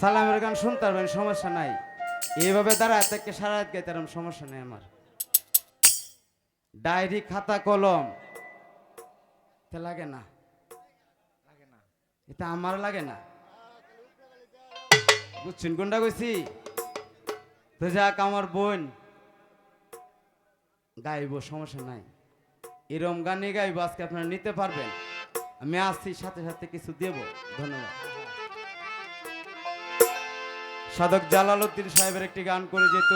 সালামের গান শুনতে পারবেন, সমস্যা নাই। এইভাবে দাঁড়ায় থেকে সারা রাত গাইতে সমস্যা নেই আমার। ডায়েরি, খাতা, কলম। তে লাগে না। এটা আমার লাগে না। বুঝছেন কোনটা কইছি? তো যাক, আমার বোন গাইব, সমস্যা নাই। এরম গানই গাইব, আজকে আপনারা নিতে পারবেন। আমি আসছি, সাথে সাথে কিছু দেব। ধন্যবাদ। সাধক জালালউদ্দিন সাহেবের একটি গান করে যেত,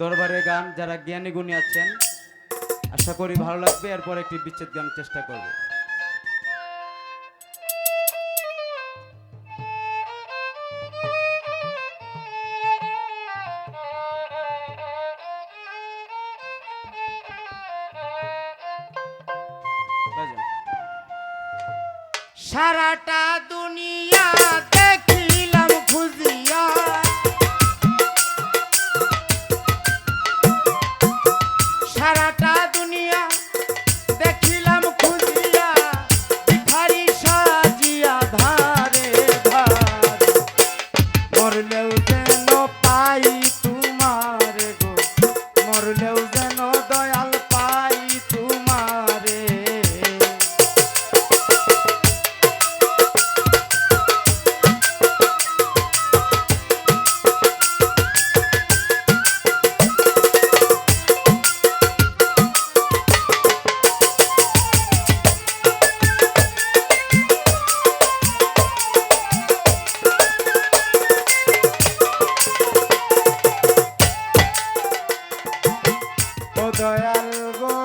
দরবারের গান, যারা জ্ঞানী গুণী আছেন। আশা করি ভালো লাগবে, এরপর একটি বিচ্ছেদ গান চেষ্টা করব। সারাটা দুনিয়া দয়াল গো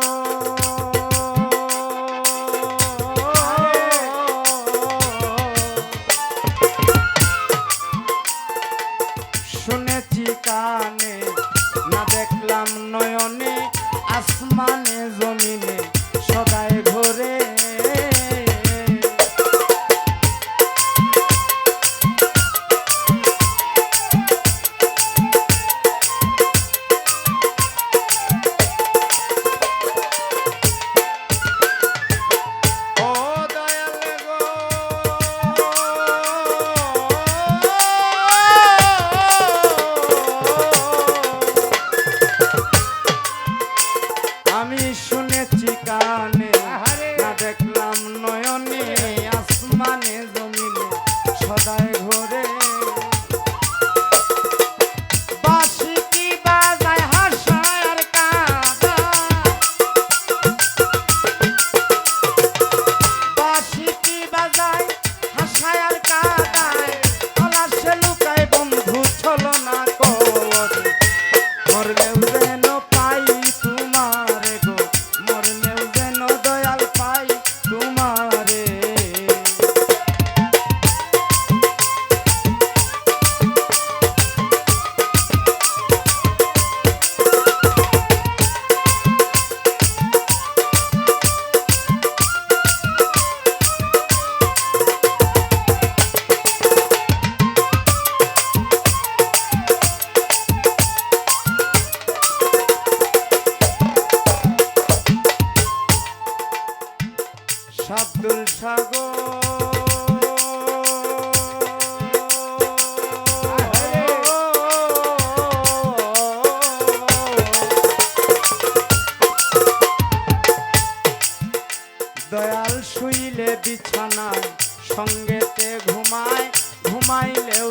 ঘুমাইলেও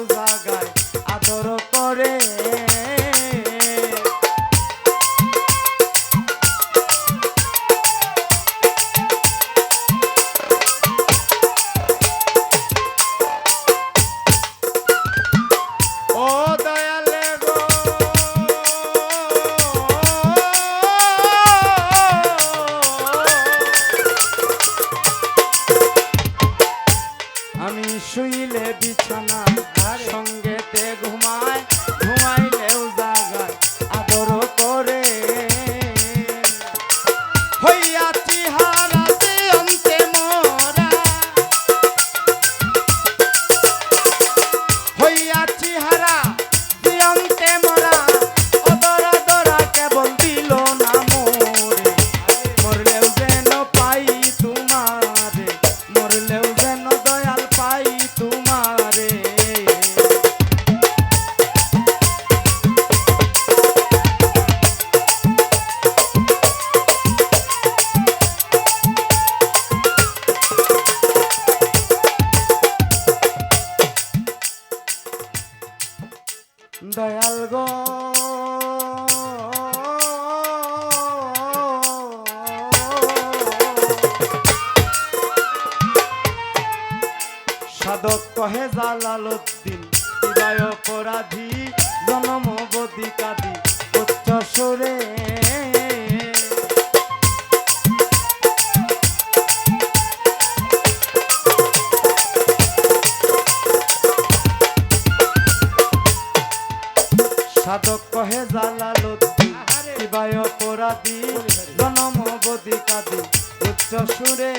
জালালুদ্দিন হৃদয় অপরাধী জনম বদিকাদি উচ্চ সুরে সাধক কহে জালালুদ্দিন হৃদয় অপরাধী জনম বদিকাদি উচ্চ সুরে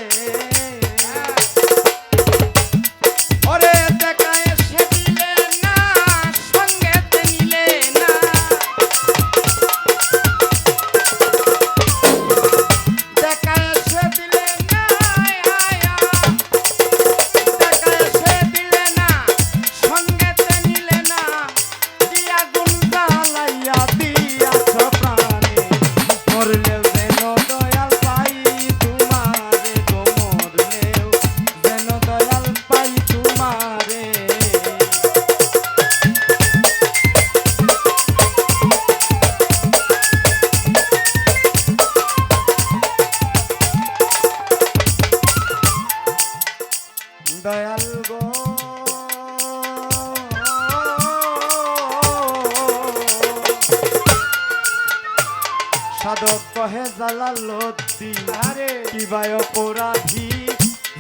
কহে জালালতি আরে। কিবায় অপরাধী?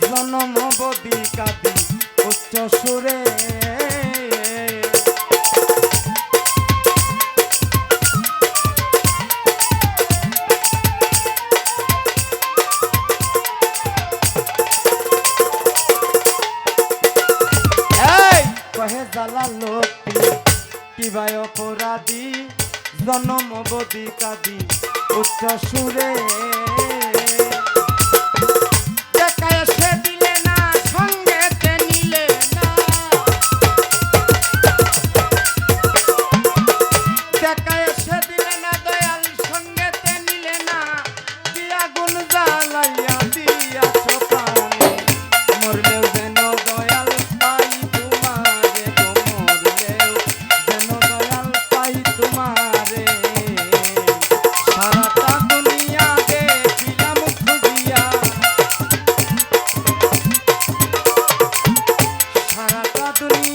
জনম বদি কাদি উচ্চ সুরে। কহে জালালতি কিবায় অপরাধী? জনম বদি কাদি উচ্চ সুরে। তুমি